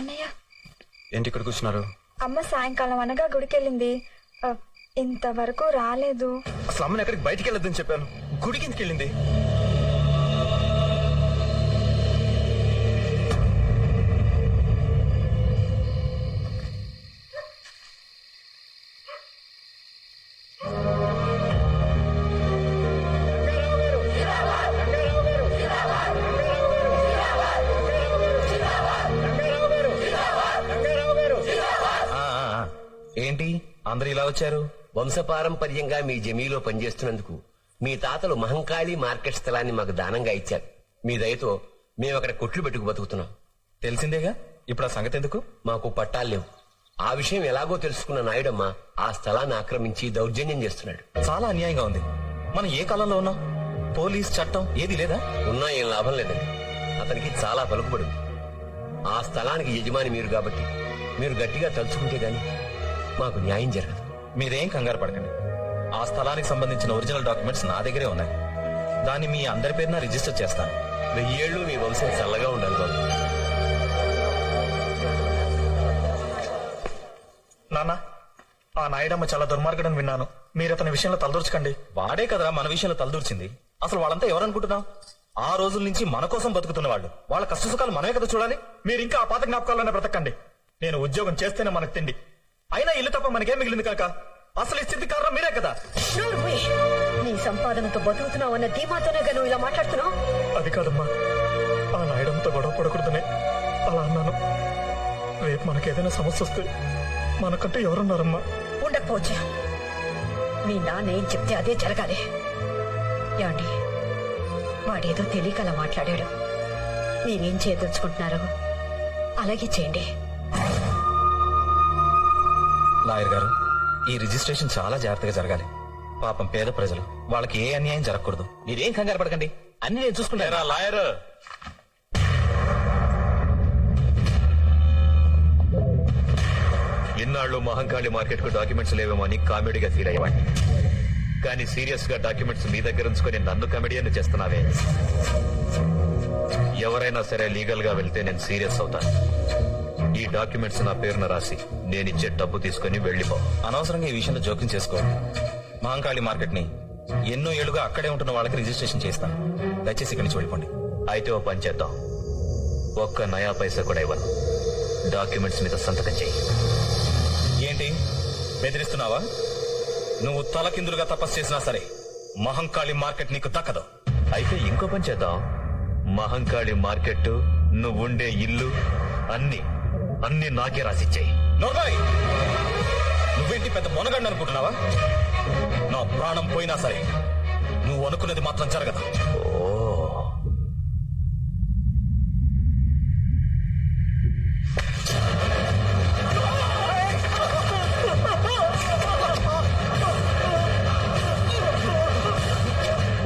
అన్నయ్య. ఏంటి ఇక్కడ కూర్చున్నారు అమ్మ సాయంకాలం అనగా గుడికెళ్ళింది. ఆ, ఇంతవరకు రాలేదు. అసలు అమ్మని ఎక్కడికి బయటికి వెళ్ళొద్దని చెప్పాను. గుడికి ఎందుకు వెళ్ళింది ఏంటి? అందరు ఇలా వచ్చారు? వంశపారంపర్యంగా మీ జమీలో పనిచేస్తున్నందుకు మీ తాతలు మహంకాళి మార్కెట్ స్థలాన్ని మాకు దానంగా ఇచ్చారు. మీ దయతో మేము అక్కడ కొట్లు పెట్టుకు బతుకుతున్నాం. తెలిసిందేగా? ఇప్పుడు ఆ సంగతి ఎందుకు? మాకు పట్టాలు లేవు. ఆ విషయం ఎలాగో తెలుసుకున్న నాయుడమ్మ ఆ స్థలాన్ని ఆక్రమించి దౌర్జన్యం చేస్తున్నాడు. చాలా అన్యాయంగా ఉంది. మనం ఏ కాలంలో ఉన్నాం? పోలీస్ చట్టం ఏది లేదా? ఉన్నా ఏం లాభం లేదండి. అతనికి చాలా పలుకుబడి ఉంది. ఆ స్థలానికి యజమాని మీరు కాబట్టి మీరు గట్టిగా తలుచుకుంటే గాని మాకు న్యాయం జరగదు. మీరేం కంగారు పడకండి. ఆ స్థలానికి సంబంధించిన ఒరిజినల్ డాక్యుమెంట్స్ నా దగ్గరే ఉన్నాయి. దాన్ని మీ అందరి పేరున రిజిస్టర్ చేస్తాను. వెయ్యేళ్ళు మీ వంశం చల్లగా ఉండాలి బాబు. నాన్న ఆ నాయుడమ్మ చాలా దుర్మార్గడని విన్నాను. మీరు అతని విషయంలో తలదూర్చకండి. వాడే కదరా మన విషయంలో తలదూర్చింది. అసలు వాళ్ళంతా ఎవరనుకుంటున్నాం ఆ రోజుల నుంచి మన కోసం బతుకుతున్న వాళ్ళు. వాళ్ళ కష్ట సుఖాలు మనమే కదా చూడాలి. మీరు ఇంకా ఆ పాత జ్ఞాపకాలనే బ్రతకండి. నేను ఉద్యోగం చేస్తేనే మనకు తిండి. అయినా ఇల్లు తప్ప మనకేం మిగిలింది కాక? అసలు ఈ స్థితి కారణం మీరే కదా. నీ సంపాదనతో బతుకుతున్నావు అన్న ధీమాతోనే నువ్వు ఇలా మాట్లాడుతున్నావు? అది కాదమ్మా. ఆ నాయుడమ్మతో గొడవ పడకూడదనే. అలా అన్నాను. రేపు మనకేదైనా సమస్య వస్తే మనకంటే ఎవరున్నారమ్మా? ఉండకపోవచ్చు. మీ నాన్న ఏం చెప్తే అదే జరగాలి. యాండి వాడేదో తెలియక అలా మాట్లాడాడు. మీరేం చేయదలుచుకుంటున్నారో? అలాగే చేయండి. లాయర్ గారు ఈ రిజిస్ట్రేషన్ చాలా జాగ్రత్తగా జరగాలి. పాపం పేద ప్రజలు వాళ్ళకి ఏ అన్యాయం జరగకూడదు. మీరేం కంగారు పడకండి. అన్ని నేను చూసుకుంటారా లాయర్? ఇన్నాళ్ళు మహంకాళి మార్కెట్కు డాక్యుమెంట్స్ లేవేమో అని కామెడీగా ఫీల్ అయ్యేవాడిని. కానీ సీరియస్గా డాక్యుమెంట్స్ మీ దగ్గర ఉంచుకొని నన్ను కమెడియన్ చేస్తున్నావే. ఎవరైనా సరే లీగల్గా వెళ్తే నేను సీరియస్ అవుతాను. ఈ డాక్యుమెంట్స్ నా పేరున రాసి నేనిచ్చే డబ్బు తీసుకుని వెళ్ళిపో. అనవసరంగా ఈ విషయంలో జోక్యం చేసుకోండి మహంకాళి మార్కెట్ని ఎన్నో ఏళ్ళుగా అక్కడే ఉంటున్న వాళ్ళకి రిజిస్ట్రేషన్ చేస్తాను. దయచేసి ఇక్కడి నుంచి వెళ్ళిపోండి. అయితే ఓ పని చేద్దాం. ఒక్క నయా పైసా కూడా ఇవ్వను. డాక్యుమెంట్స్ మీద సంతకం చెయ్యి ఏంటి? బెదిరిస్తున్నావా? నువ్వు తలకిందులుగా తపస్సు చేసినా సరే మహంకాళి మార్కెట్ నీకు దక్కదు. అయితే ఇంకో పని చేద్దాం. మహంకాళి మార్కెట్ నువ్వుండే ఇల్లు అన్ని అన్ని నాకే రాసిచ్చాయి. నోర్బాయ్ నువ్వేంటి పెద్ద మొనగండి అనుకుంటున్నావా? నా ప్రాణం పోయినా సరే నువ్వు అనుకున్నది మాత్రం జరగదు.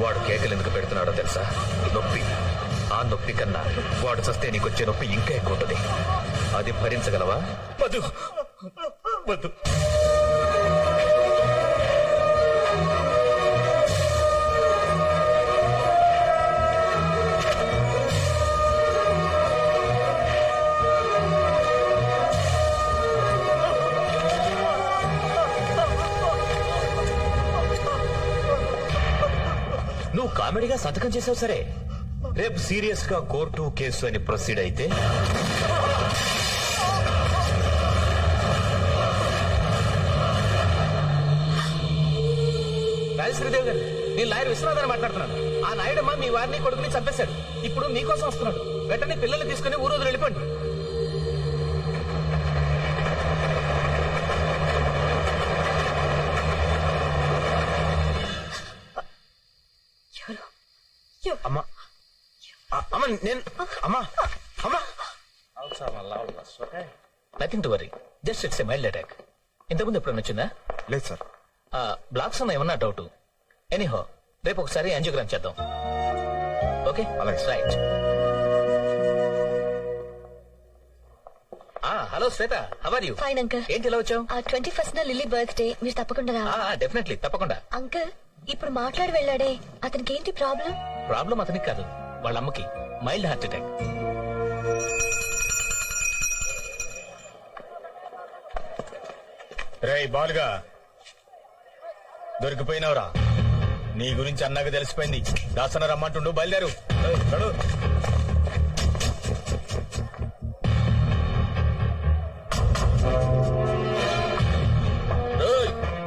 వాడు కేకలు ఎందుకు పెడుతున్నాడో తెలుసా? నొప్పి. ఆ నొప్పి కన్నా వాడు చస్తే నీకొచ్చే నొప్పి ఇంకా ఎక్కువ ఉంటుంది. అది భరించగలవా? వద్దు. వద్దు. నువ్వు కామెడీగా సంతకం చేసావు సరే. రేపు సీరియస్గా కోర్టు కేసు అని ప్రొసీడ్ అయితే రాజశ్రీదేవి గారు నేను లాయర్ విశ్వనాథన్ మాట్లాడుతున్నాను. ఆ నాయుడమ్మ మీ వారిని కొడుకుని చంపేశాడు. ఇప్పుడు మీకోసం వస్తున్నాడు. వెంటనే పిల్లల్ని తీసుకుని ఊరు వదిలి వెళ్ళిపోండి. అమ్మా. అ- అమ్మ నేను అమ్మా అమ్మా. Nothing to worry just it's a mild attack ఇంతకుముందు ఎప్పుడైనా వచ్చిందా? లేదు సార్. బ్లాక్స్ ఉన్న ఏమన్నా డౌట్ ఎనీహో రేపు ఒకసారి యాంజియోగ్రామ్ చేద్దాం. ఓకే? అలాగే. Right hello Shweta how are you fine uncle ఏంటి ఇలా వచ్చావు? ఆ ట్వంటీ ఫస్ట్ నా లిల్లీ బర్త్డే మీరు తప్పకుండా ఆ డెఫినెట్లీ తప్పకుండా. అంకల్ ఇప్పుడు మాట్లాడి వెళ్ళాడే. అతనికి ఏంటి ప్రాబ్లం ప్రాబ్లం అతనికి కాదు వాళ్ళ అమ్మకి. మైల్డ్ హార్ట్ అటాక్ రే బాలుగా. దొరికిపోయినవరా. నీ గురించి అన్నగా తెలిసిపోయింది. దాసన రమ్మంటుండు బయలుదేరు. నడు.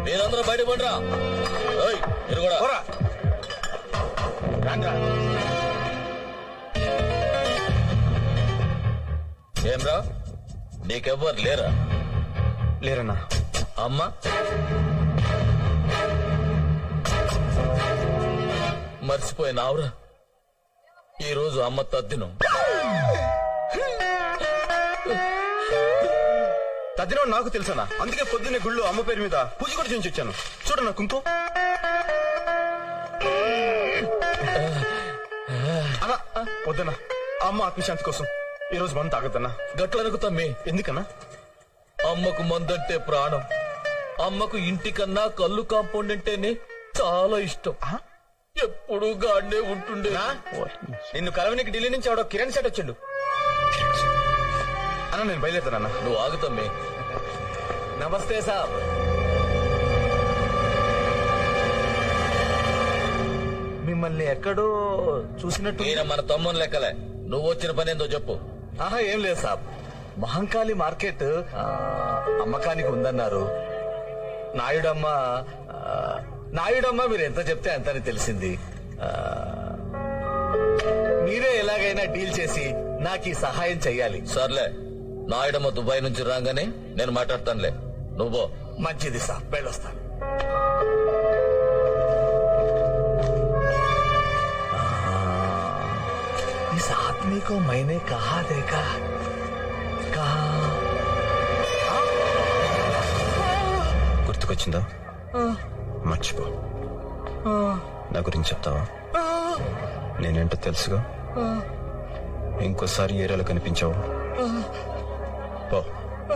మీరందరూ బయట పడరా. మీరు కూడా. ఏమ్రా నీకెవ్వరు లేరా? లేరన్నా. అమ్మ. మర్చిపోయినావురా ఈ రోజు అమ్మ తద్దినం. తద్దినం నాకు తెలుసనా అందుకే పొద్దున్నే గుళ్ళు అమ్మ పేరు మీద పూజ కూడా చేయించి వచ్చాను. చూడన్నా కుంకుమ అన్నా ఆ, వద్దన్నా. అమ్మ ఆత్మశాంతి కోసం ఈ రోజు మనం తాగద్దన్నా గట్లనకు తమ్మి ఎందుకన్నా? అమ్మకు మందంటే ప్రాణం. అమ్మకు ఇంటికన్నా కళ్ళు కాంపౌండ్ అంటేనే చాలా ఇష్టం. ఎప్పుడు గాడినే ఉంటుండే. నిన్ను కలవనికి ఢిల్లీ నుంచి ఎవడో కిరణ్ సెట్ వచ్చిండు. అన్న నేను బయలుదేరుతానన్నా నువ్వు ఆగుతమ్మి నమస్తే సాబ్. మిమ్మల్ని ఎక్కడో చూసినట్టు ఈయన మన తమ్ముని లెక్కలే. నువ్వు వచ్చిన పని ఏందో చెప్పు. ఆహా ఏం లేదు సాబ్. మహంకాళి మార్కెట్ అమ్మకానికి ఉందన్నారు. నాయుడమ్మ నాయుడమ్మ మీరు ఎంత చెప్తే అంతని తెలిసింది ఆ, మీరే ఎలాగైనా డీల్ చేసి నాకు ఈ సహాయం చెయ్యాలి సర్లే నాయుడమ్మ దుబాయ్ నుంచి రాగానే నేను మాట్లాడతానులే నువ్వు మంచిది సాబ్ వెళ్ళొస్తాను इस आदमी को मैंने कहा देखा कहा గుర్తుకొచ్చిందా మర్చిపో. నా గురించి చెప్తావా? నేనేంటో తెలుసుగా? ఇంకోసారి ఏరియాలో కనిపించావు. పో. పో.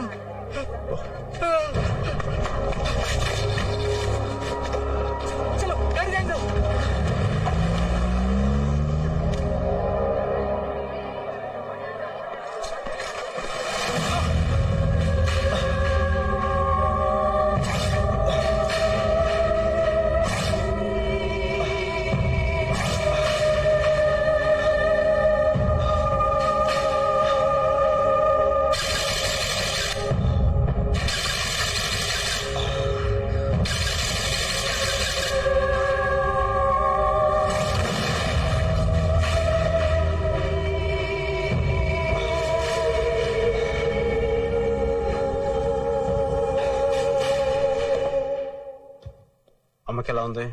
అమ్మకి ఎలా ఉంది?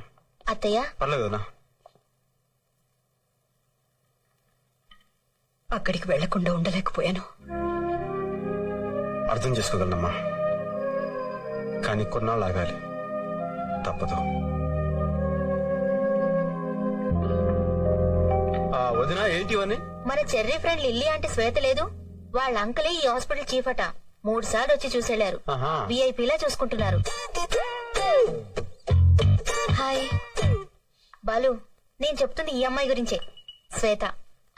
అత్తయ్య? పర్లేదు వదినా అక్కడికి వెళ్ళకుండా ఉండలేకపోయాను. అర్థం చేసుకోగలనమ్మా. కానీ కొన్నాళ్ళు ఆగాలి తప్పదు వదినా ఏంటి ఇవన్నీ? మన చెర్రీ ఫ్రెండ్ లిల్లీ అంటే శ్వేత లేదు. వాళ్ళ అంకలే ఈ హాస్పిటల్ చీఫ్ అట. మూడు సార్లు వచ్చి చూసెళ్ళారు. విఐపీలా చూసుకుంటున్నారు. హాయ్. బాలు నేను చెప్తుంది ఈ అమ్మాయి గురించే. శ్వేత.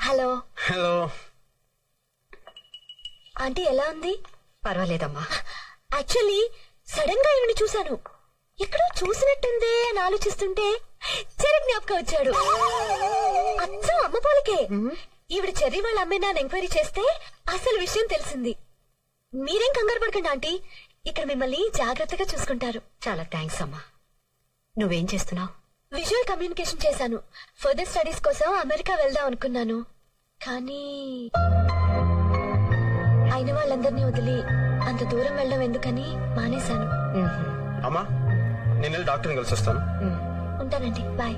హలో. హలో. ఆంటీ ఎలా ఉంది? పర్వాలేదమ్మా. యాక్చువల్లీ సడన్గా ఈవిని చూశాను. ఎక్కడో చూసినట్టుందే అని ఆలోచిస్తుంటే చెర్రీ జ్ఞాపకం వచ్చాడు. అచ్చం అమ్మ పోలికే. ఈవిడ చెర్రీ వాళ్ళ అమ్మాయి నాన్న ఎంక్వైరీ చేస్తే అసలు విషయం తెలిసింది. మీరేం కంగారు పడకండి ఆంటీ. ఇక్కడ మిమ్మల్ని జాగ్రత్తగా చూసుకుంటారు. చాలా థ్యాంక్స్ అమ్మా. నువ్వేం చేస్తున్నావు? విజువల్ కమ్యూనికేషన్ చేశాను. ఫర్దర్ స్టడీస్ కోసం అమెరికా వెళ్దాం అనుకున్నాను. కానీ అయిన వాళ్ళందరినీ వదిలి అంత దూరం వెళ్ళడం ఎందుకని మానేశాను. అమ్మా నేను వెళ్ళి డాక్టర్ని కలిసి వస్తాను ఉంటానండి bye.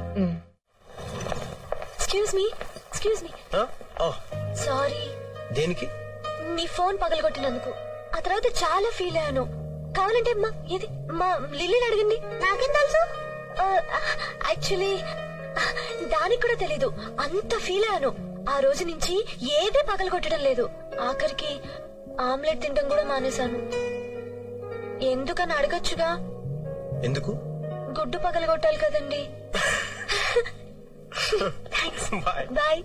Excuse me excuse me sorry దేనికి? మీ ఫోన్ పగలగొట్టినందుకు. ఆ తర్వాత చాలా ఫీల్ అయ్యాను. కావాలంటే మా ఇది మా లిల్లీని అడగండి నాకేం తెలుసు? యాక్చువల్లీ దానికి కూడా తెలీదు. అంత ఫీల్ అయ్యాను. ఆ రోజు నుంచి ఏదే పగలగొట్టడం లేదు. ఆఖరికి ఆమ్లెట్ తినడం కూడా మానేశాను. ఎందుకని అడగచ్చుగా? ఎందుకు? గుడ్డు పగలగొట్టాలి కదండి. Bye bye